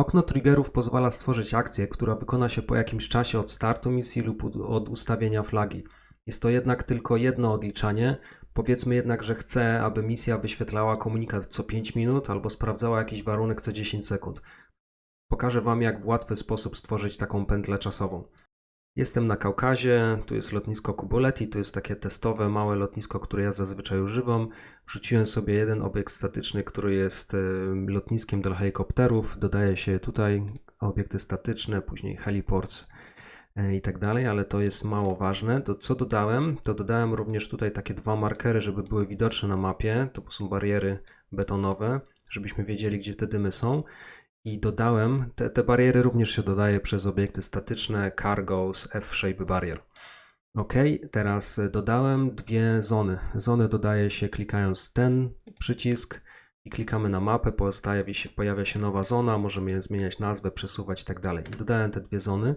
Okno triggerów pozwala stworzyć akcję, która wykona się po jakimś czasie od startu misji lub od ustawienia flagi. Jest to jednak tylko jedno odliczanie. Powiedzmy jednak, że chcę, aby misja wyświetlała komunikat co 5 minut albo sprawdzała jakiś warunek co 10 sekund. Pokażę Wam, jak w łatwy sposób stworzyć taką pętlę czasową. Jestem na Kaukazie, tu jest lotnisko Kuboleti, to jest takie testowe, małe lotnisko, które ja zazwyczaj używam. Wrzuciłem sobie jeden obiekt statyczny, który jest e, lotniskiem dla helikopterów. Dodaje się tutaj obiekty statyczne, później heliports e, i tak dalej, ale to jest mało ważne. To co dodałem? To dodałem również tutaj takie dwa markery, żeby były widoczne na mapie. To są bariery betonowe, żebyśmy wiedzieli, gdzie te dymy są. I dodałem, te, te bariery również się dodaje przez obiekty statyczne Cargo z F-Shape Barrier. Ok, teraz dodałem dwie zony. Zony dodaje się klikając ten przycisk i klikamy na mapę, pojawia się, pojawia się nowa zona, możemy zmieniać nazwę, przesuwać i tak dalej. Dodałem te dwie zony.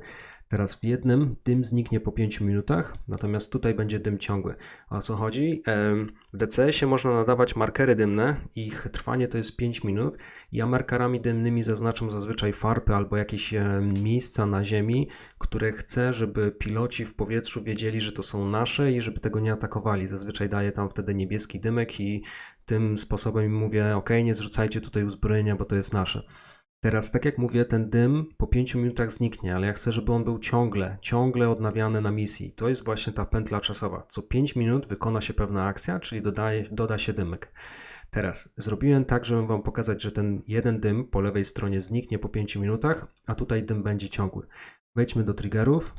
Teraz w jednym dym zniknie po 5 minutach, natomiast tutaj będzie dym ciągły. O co chodzi? W DCS-ie można nadawać markery dymne, ich trwanie to jest 5 minut. Ja markerami dymnymi zaznaczam zazwyczaj farby albo jakieś miejsca na ziemi, które chcę, żeby piloci w powietrzu wiedzieli, że to są nasze i żeby tego nie atakowali. Zazwyczaj daję tam wtedy niebieski dymek i tym sposobem mówię, ok, nie zrzucajcie tutaj uzbrojenia, bo to jest nasze. Teraz, tak jak mówię, ten dym po 5 minutach zniknie, ale ja chcę, żeby on był ciągle, ciągle odnawiany na misji. To jest właśnie ta pętla czasowa. Co 5 minut wykona się pewna akcja, czyli dodaje, doda się dymek. Teraz zrobiłem tak, żeby Wam pokazać, że ten jeden dym po lewej stronie zniknie po 5 minutach, a tutaj dym będzie ciągły. Wejdźmy do triggerów.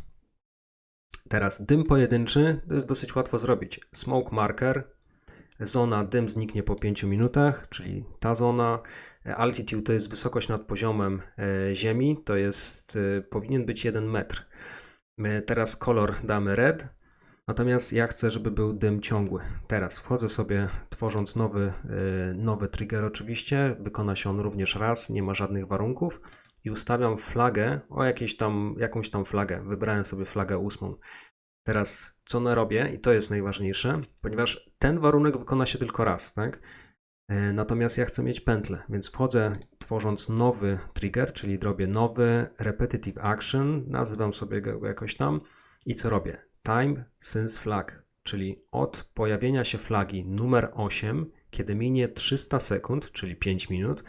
Teraz dym pojedynczy to jest dosyć łatwo zrobić. Smoke marker, zona dym zniknie po 5 minutach, czyli ta zona. Altitude to jest wysokość nad poziomem e, Ziemi, to jest, e, powinien być 1 metr. Teraz kolor damy red, natomiast ja chcę, żeby był dym ciągły. Teraz wchodzę sobie, tworząc nowy, e, nowy trigger oczywiście, wykona się on również raz, nie ma żadnych warunków i ustawiam flagę o jakieś tam, jakąś tam flagę. Wybrałem sobie flagę ósmą. Teraz co narobię i to jest najważniejsze, ponieważ ten warunek wykona się tylko raz, tak? E, natomiast ja chcę mieć pętlę, więc wchodzę tworząc nowy trigger, czyli robię nowy repetitive action, nazywam sobie go jakoś tam i co robię? Time since flag, czyli od pojawienia się flagi numer 8, kiedy minie 300 sekund, czyli 5 minut,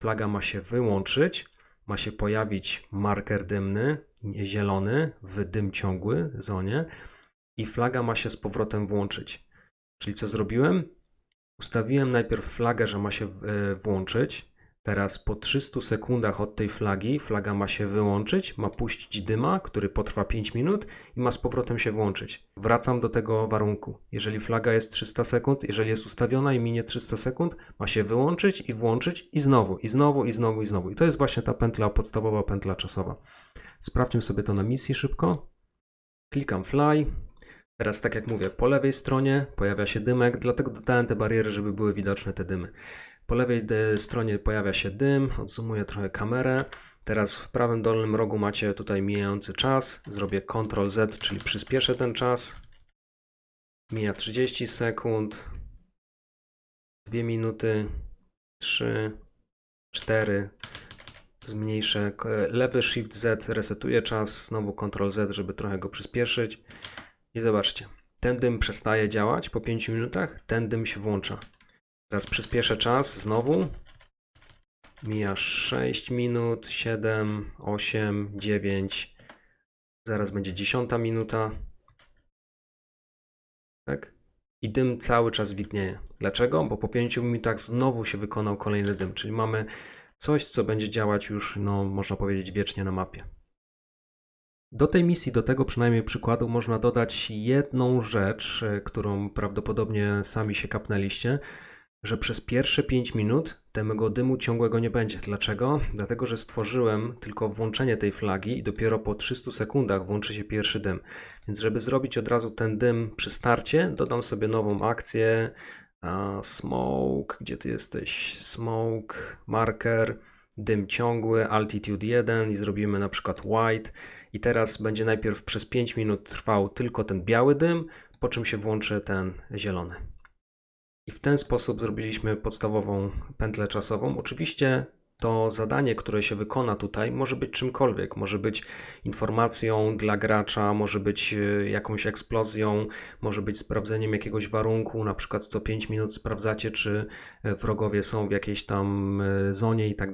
flaga ma się wyłączyć, ma się pojawić marker dymny, zielony w dym ciągły zonie i flaga ma się z powrotem włączyć. Czyli co zrobiłem? Ustawiłem najpierw flagę, że ma się e, włączyć. Teraz po 300 sekundach od tej flagi flaga ma się wyłączyć, ma puścić dyma, który potrwa 5 minut i ma z powrotem się włączyć. Wracam do tego warunku. Jeżeli flaga jest 300 sekund, jeżeli jest ustawiona i minie 300 sekund, ma się wyłączyć i włączyć i znowu, i znowu, i znowu, i znowu. I to jest właśnie ta pętla, podstawowa pętla czasowa. Sprawdźmy sobie to na misji szybko. Klikam fly, Teraz, tak jak mówię, po lewej stronie pojawia się dymek, dlatego dodałem te bariery, żeby były widoczne te dymy. Po lewej stronie pojawia się dym, odsumuję trochę kamerę. Teraz w prawym dolnym rogu macie tutaj mijający czas. Zrobię Ctrl Z, czyli przyspieszę ten czas. Mija 30 sekund, 2 minuty, 3, 4. Zmniejszę lewy Shift Z, resetuję czas, znowu Ctrl Z, żeby trochę go przyspieszyć. I zobaczcie, ten dym przestaje działać po 5 minutach, ten dym się włącza. Teraz przyspieszę czas znowu. Mija 6 minut, 7, 8, 9. Zaraz będzie 10 minuta. Tak? I dym cały czas widnieje. Dlaczego? Bo po 5 minutach znowu się wykonał kolejny dym, czyli mamy coś, co będzie działać już, no, można powiedzieć, wiecznie na mapie. Do tej misji, do tego przynajmniej przykładu, można dodać jedną rzecz, e, którą prawdopodobnie sami się kapnęliście, że przez pierwsze 5 minut tego dymu ciągłego nie będzie. Dlaczego? Dlatego, że stworzyłem tylko włączenie tej flagi i dopiero po 300 sekundach włączy się pierwszy dym. Więc żeby zrobić od razu ten dym przy starcie, dodam sobie nową akcję smoke, gdzie ty jesteś? Smoke, marker, dym ciągły, altitude 1 i zrobimy na przykład white i teraz będzie najpierw przez 5 minut trwał tylko ten biały dym, po czym się włączy ten zielony. I w ten sposób zrobiliśmy podstawową pętlę czasową. Oczywiście to zadanie, które się wykona tutaj, może być czymkolwiek. Może być informacją dla gracza, może być e, jakąś eksplozją, może być sprawdzeniem jakiegoś warunku, na przykład co 5 minut sprawdzacie, czy e, wrogowie są w jakiejś tam e, zonie i tak